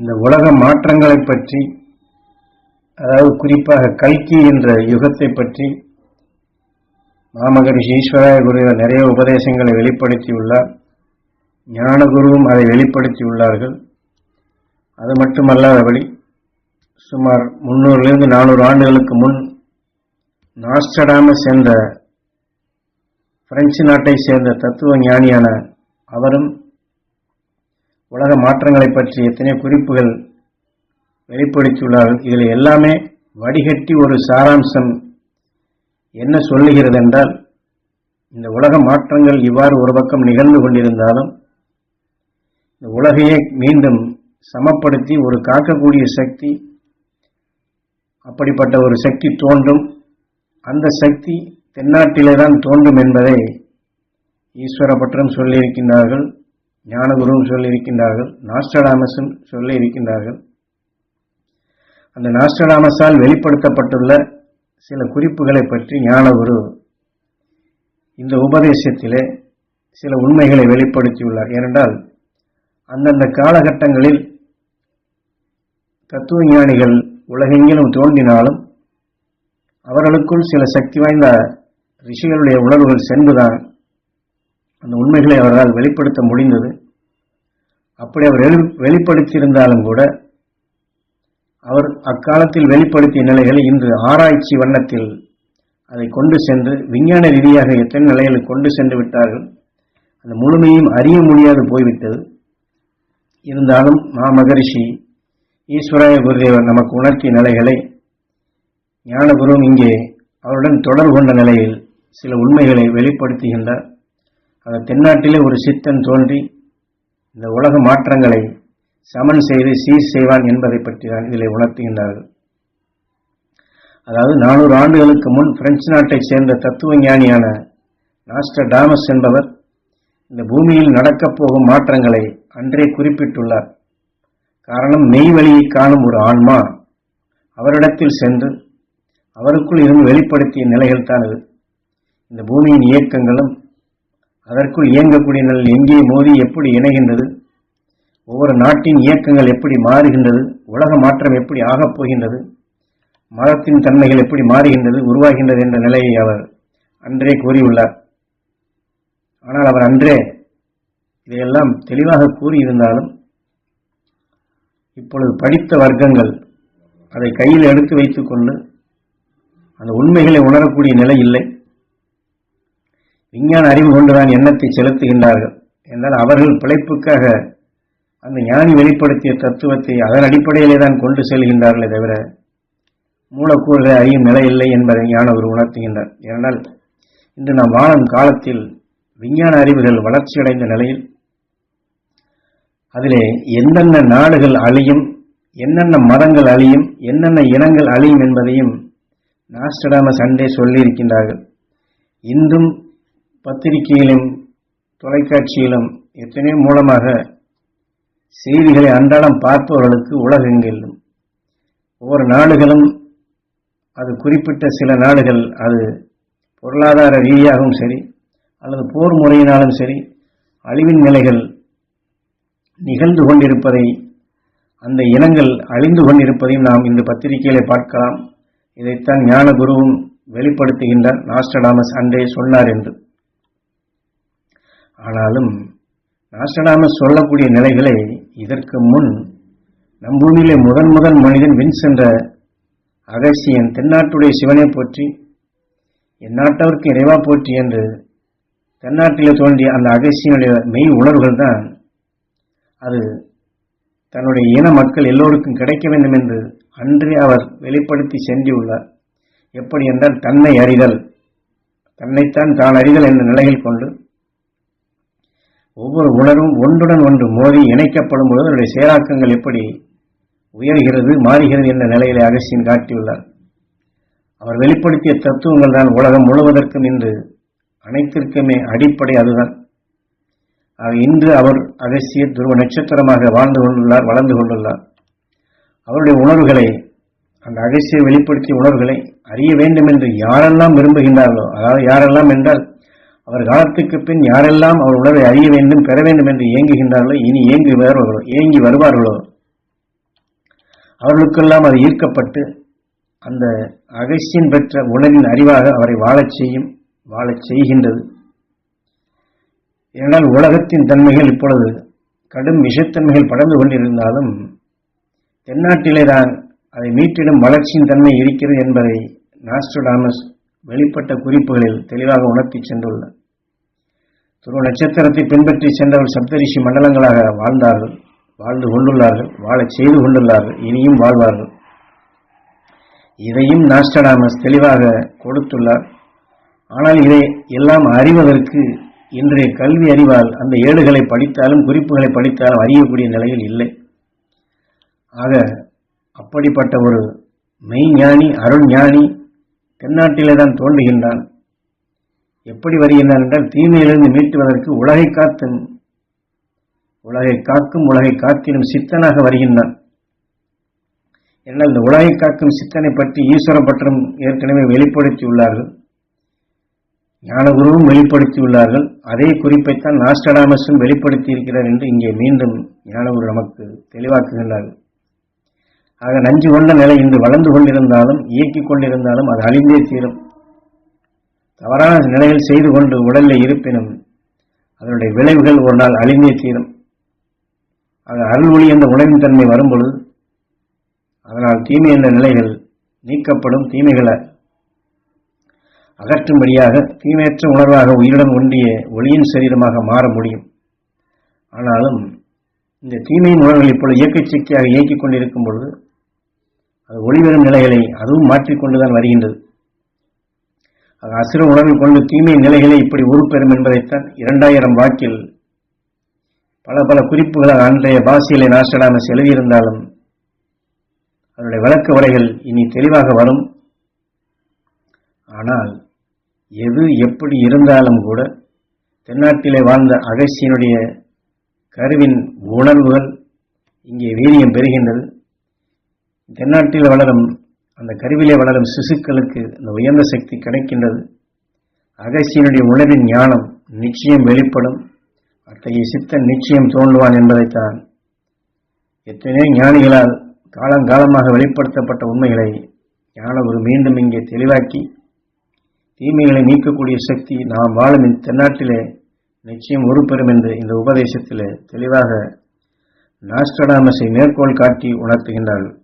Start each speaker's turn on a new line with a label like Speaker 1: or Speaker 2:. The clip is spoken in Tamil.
Speaker 1: இந்த உலக மாற்றங்களை பற்றி அதாவது குறிப்பாக கல்கி என்ற யுகத்தை பற்றி மாமகரிஷி ஈஸ்வராய குருவர் நிறைய உபதேசங்களை வெளிப்படுத்தியுள்ளார். ஞானகுருவும் அதை வெளிப்படுத்தியுள்ளார்கள். அது மட்டுமல்லாதபடி சுமார் முன்னூறுலேருந்து நானூறு ஆண்டுகளுக்கு முன் நாஸ்டடாமஸ் என்ற பிரெஞ்சு நாட்டை சேர்ந்த தத்துவ ஞானியான அவரும் உலக மாற்றங்களை பற்றி எத்தனை குறிப்புகள் வெளிப்படுத்தியுள்ளார்கள். இதில் எல்லாமே வடிகட்டி ஒரு சாராம்சம் என்ன சொல்லுகிறது என்றால் இந்த உலக மாற்றங்கள் இவ்வாறு ஒரு பக்கம் நிகழ்ந்து கொண்டிருந்தாலும் இந்த உலகையே மீண்டும் சமப்படுத்தி ஒரு காக்கக்கூடிய சக்தி அப்படிப்பட்ட ஒரு சக்தி தோன்றும். அந்த சக்தி தென்னாட்டிலே தான் தோன்றும் என்பதை ஈஸ்வரப்பட்டரும் சொல்லியிருக்கின்றார்கள். ஞானகுருவும் சொல்லியிருக்கின்றார்கள். நாஸ்டடாமஸும் சொல்லியிருக்கின்றார்கள். அந்த நாஸ்டடாமஸால் வெளிப்படுத்தப்பட்டுள்ள சில குறிப்புகளை பற்றி ஞானகுரு இந்த உபதேசத்திலே சில உண்மைகளை வெளிப்படுத்தியுள்ளார். ஏனென்றால் அந்தந்த காலகட்டங்களில் தத்துவ ஞானிகள் உலகெங்கிலும் தோன்றினாலும் அவர்களுக்குள் சில சக்தி வாய்ந்த ரிஷிகளுடைய உணர்வுகள் சென்றுதான் அந்த உண்மைகளை அவரால் வெளிப்படுத்த முடிந்தது. அப்படி அவர் வெளி- வெளிப்படுத்தியிருந்தாலும் கூட அவர் அக்காலத்தில் வெளிப்படுத்திய நிலைகளை இன்று ஆராய்ச்சி வண்ணத்தில் அதை கொண்டு சென்று விஞ்ஞான ரீதியாக எத்தனை நிலைகளில் கொண்டு சென்று விட்டார்கள் அந்த முழுமையும் அறிய முடியாது போய்விட்டது. இருந்தாலும் மாமகரிஷி ஈஸ்வராய குருதேவர் நமக்கு உணர்த்திய நிலைகளை ஞானகுரும் இங்கே அவருடன் தொடர்பு கொண்ட நிலையில் சில உண்மைகளை வெளிப்படுத்துகின்றார். அந்த தென்னாட்டிலே ஒரு சித்தன் தோன்றி இந்த உலக மாற்றங்களை சமன் செய்து சீர் செய்வான் என்பதை பற்றி தான் இதில் உணர்த்துகின்றார்கள். அதாவது நானூறு ஆண்டுகளுக்கு முன் பிரெஞ்சு நாட்டைச் சேர்ந்த தத்துவ ஞானியான நாஸ்டர் டாமஸ் என்பவர் இந்த பூமியில் நடக்கப் போகும் மாற்றங்களை அன்றே குறிப்பிட்டுள்ளார். காரணம் மெய் வழியை காணும் ஒரு ஆன்மா அவரிடத்தில் சென்று அவருக்குள் இருந்து வெளிப்படுத்திய நிலைகள் தான் இது. இந்த பூமியின் இயக்கங்களும் அதற்குள் இயங்கக்கூடிய நிலையில் எங்கே மோதி எப்படி இணைகின்றது? ஒவ்வொரு நாட்டின் இயக்கங்கள் எப்படி மாறுகின்றது? உலக மாற்றம் எப்படி ஆகப் போகின்றது? மதத்தின் தன்மைகள் எப்படி மாறுகின்றது? உருவாகின்றது என்ற நிலையை அவர் அன்றே கூறியுள்ளார். ஆனால் அவர் அன்றே இதையெல்லாம் தெளிவாக கூறியிருந்தாலும் இப்பொழுது படித்த வர்க்கங்கள் அதை கையில் எடுத்து வைத்துக்கொண்டு அந்த உண்மைகளை உணரக்கூடிய நிலை இல்லை. விஞ்ஞான அறிவு கொண்டுதான் எண்ணத்தை செலுத்துகின்றார்கள். என்றால் அவர்கள் பிழைப்புக்காக அந்த ஞானி வெளிப்படுத்திய தத்துவத்தை அதன் அடிப்படையிலே தான் கொண்டு செல்கின்றார்களே தவிர மூலக்கூறுகளை அறியும் நிலை இல்லை என்பதை ஞானவர் உணர்த்துகின்றார். ஏனென்றால் இன்று நாம் வாழும் காலத்தில் விஞ்ஞான அறிவுகள் வளர்ச்சியடைந்த நிலையில் அதிலே எந்தெந்த நாடுகள் அழியும் என்னென்ன மதங்கள் அழியும் என்னென்ன இனங்கள் அழியும் என்பதையும் நாஸ்டடாமஸ் அண்டே சொல்லியிருக்கின்றார்கள். இன்றும் பத்திரிகையிலும் தொலைக்காட்சியிலும் எத்தனையோ மூலமாக செய்திகளை அன்றாடம் பார்ப்பவர்களுக்கு உலகெங்கிலும் ஒவ்வொரு நாடுகளும் அது குறிப்பிட்ட சில நாடுகள் அது பொருளாதார ரீதியாகவும் சரி அல்லது போர் முறையினாலும் சரி அழிவின் நிலைகள் நிகழ்ந்து கொண்டிருப்பதை அந்த இனங்கள் அழிந்து கொண்டிருப்பதையும் நாம் இந்த பத்திரிகையிலே பார்க்கலாம். இதைத்தான் ஞான குருவும் வெளிப்படுத்துகின்றார் நாஸ்டடாமஸ் அன்றே சொன்னார் என்று. ஆனாலும் நாஸ்டடாமஸ் சொல்லக்கூடிய நிலைகளை இதற்கு முன் நம் பூமியிலே முதன் முதன் மனிதன் வின் சென்ற அகசியன் தென்னாட்டுடைய சிவனை போற்றி என் நாட்டவருக்கு இறைவா போற்றி என்று தென்னாட்டில் தோன்றிய அந்த அகசியனுடைய மெய் உணர்வுகள் தான் அது தன்னுடைய இன மக்கள் எல்லோருக்கும் கிடைக்க வேண்டும் என்று அன்றே அவர் வெளிப்படுத்தி சென்றுள்ளார். எப்படி என்றால் தன்னை அறிதல் தன்னைத்தான் தான் அறிதல் என்ற நிலையில் கொண்டு ஒவ்வொரு உணர்வும் ஒன்றுடன் ஒன்று மோதி இணைக்கப்படும் பொழுது அதனுடைய செயலாக்கங்கள் எப்படி உயர்கிறது மாறுகிறது என்ற நிலையிலே அகசியன் காட்டியுள்ளார். அவர் வெளிப்படுத்திய தத்துவங்கள் தான் உலகம் முழுவதற்கும் இன்று அனைத்திற்குமே அடிப்படை அதுதான். இன்று அவர் அகசிய துருவ நட்சத்திரமாக வாழ்ந்து கொண்டுள்ளார் வளர்ந்து கொண்டுள்ளார். அவருடைய உணர்வுகளை அந்த அகசிய வெளிப்படுத்திய உணர்வுகளை அறிய வேண்டும் என்று யாரெல்லாம் விரும்புகின்றார்களோ அதாவது யாரெல்லாம் என்றால் அவர் காலத்துக்கு பின் யாரெல்லாம் அவர் உணர்வை அறிய வேண்டும் பெற வேண்டும் என்று இயங்குகின்றார்களோ இனி இயங்கி வருவார்களோ இயங்கி வருவார்களோ? அவர்களுக்கெல்லாம் அது ஈர்க்கப்பட்டு அந்த அகசியன் பெற்ற உணவின் அறிவாக அவரை வாழச் செய்யும் வாழச் செய்கின்றது. ஏனால் உலகத்தின் தன்மைகள் இப்பொழுது கடும் விஷத்தன்மைகள் படர்ந்து கொண்டிருந்தாலும் தென்னாட்டிலே தான் அதை மீட்டிடும் வளர்ச்சியின் தன்மை இருக்கிறது என்பதை நாஸ்ட்ரோடாமஸ் வெளிப்பட்ட குறிப்புகளில் தெளிவாக உணர்த்தி சென்றுள்ளார். துருவ நட்சத்திரத்தை பின்பற்றி சென்றவர்கள் சப்தரிஷி மண்டலங்களாக வாழ்ந்தார்கள் வாழ்ந்து கொண்டுள்ளார்கள் வாழச் செய்து கொண்டுள்ளார்கள் இனியும் வாழ்வார்கள். இதையும் நாஸ்டடாமஸ் தெளிவாக கொடுத்துள்ளார். ஆனால் இதை எல்லாம் அறிவதற்கு இன்றைய கல்வி அறிவால் அந்த ஏடுகளை படித்தாலும் குறிப்புகளை படித்தாலும் அறியக்கூடிய நிலையில் இல்லை. ஆக அப்படிப்பட்ட ஒரு மெய்ஞானி அருள் ஞானி தென்னாட்டிலே தான் தோன்றுகின்றான். எப்படி வருகின்றான் என்றால் தீமையிலிருந்து மீட்டுவதற்கு உலகை காத்தும் உலகை காக்கும் உலகை காத்திடும் சித்தனாக வருகின்றான். என்றால் இந்த உலகை காக்கும் சித்தனை பற்றி ஈஸ்வர பற்றம் ஏற்கனவே வெளிப்படுத்தியுள்ளார்கள். ஞானகுருவும் வெளிப்படுத்தியுள்ளார்கள். அதே குறிப்பைத்தான் நாஸ்டடாமஸும் வெளிப்படுத்தி இருக்கிறார் என்று இங்கே மீண்டும் ஞானகுரு நமக்கு தெளிவாக்குகின்றார்கள். ஆக நஞ்சு கொண்ட நிலை இன்று வளர்ந்து கொண்டிருந்தாலும் இயக்கிக் கொண்டிருந்தாலும் அது அழிந்தே தீரும். தவறான நிலையில் செய்து கொண்டு உடலில் இருப்பினும் அதனுடைய விளைவுகள் ஒரு நாள் அழிந்தே தீரும். அது அருள் ஒளி என்ற உணவின் தன்மை வரும்பொழுது அதனால் தீமை என்ற நிலைகள் நீக்கப்படும் தீமைகளை அகற்றும்படியாக தீமையற்ற உணர்வாக உயிருடன் ஒன்றிய ஒளியின் சரீரமாக மாற முடியும். ஆனாலும் இந்த தீமையின் உணர்வுகள் இப்பொழுது இயற்கை சக்தியாக இயக்கிக் கொண்டிருக்கும் பொழுது அது ஒளிவரும் நிலைகளை அதுவும் மாற்றிக்கொண்டுதான் வருகின்றது. அசுர உணர்வு கொண்டு தீமை நிலைகளை இப்படி உருப்பெறும் என்பதைத்தான் இரண்டாயிரம் வாக்கில் பல பல குறிப்புகளாக அன்றைய பாசியிலே நாசடாமஸ் எழுதியிருந்தாலும் அதனுடைய விளக்க உரைகள் இனி தெளிவாக வரும். ஆனால் எது எப்படி இருந்தாலும் கூட தென்னாட்டிலே வாழ்ந்த அகசியனுடைய கருவின் உணர்வுகள் இங்கே வீரியம் பெறுகின்றது. தென்னாட்டில் வளரும் அந்த கருவிலே வளரும் சிசுக்களுக்கு இந்த உயர்ந்த சக்தி கிடைக்கின்றது. அகசியனுடைய உணர்வின் ஞானம் நிச்சயம் வெளிப்படும். அத்தகைய சித்தன் நிச்சயம் தோன்றுவான் என்பதைத்தான். எத்தனையோ ஞானிகளால் காலங்காலமாக வெளிப்படுத்தப்பட்ட உண்மைகளை ஞானகுரு மீண்டும் இங்கே தெளிவாக்கி தீமைகளை நீக்கக்கூடிய சக்தி நாம் வாழும் இந்த தென்னாட்டிலே நிச்சயம் உருப்பெறும் என்று இந்த உபதேசத்திலே தெளிவாக நாஸ்டடாமஸை மேற்கோள் காட்டி உணர்த்துகின்றார்கள்.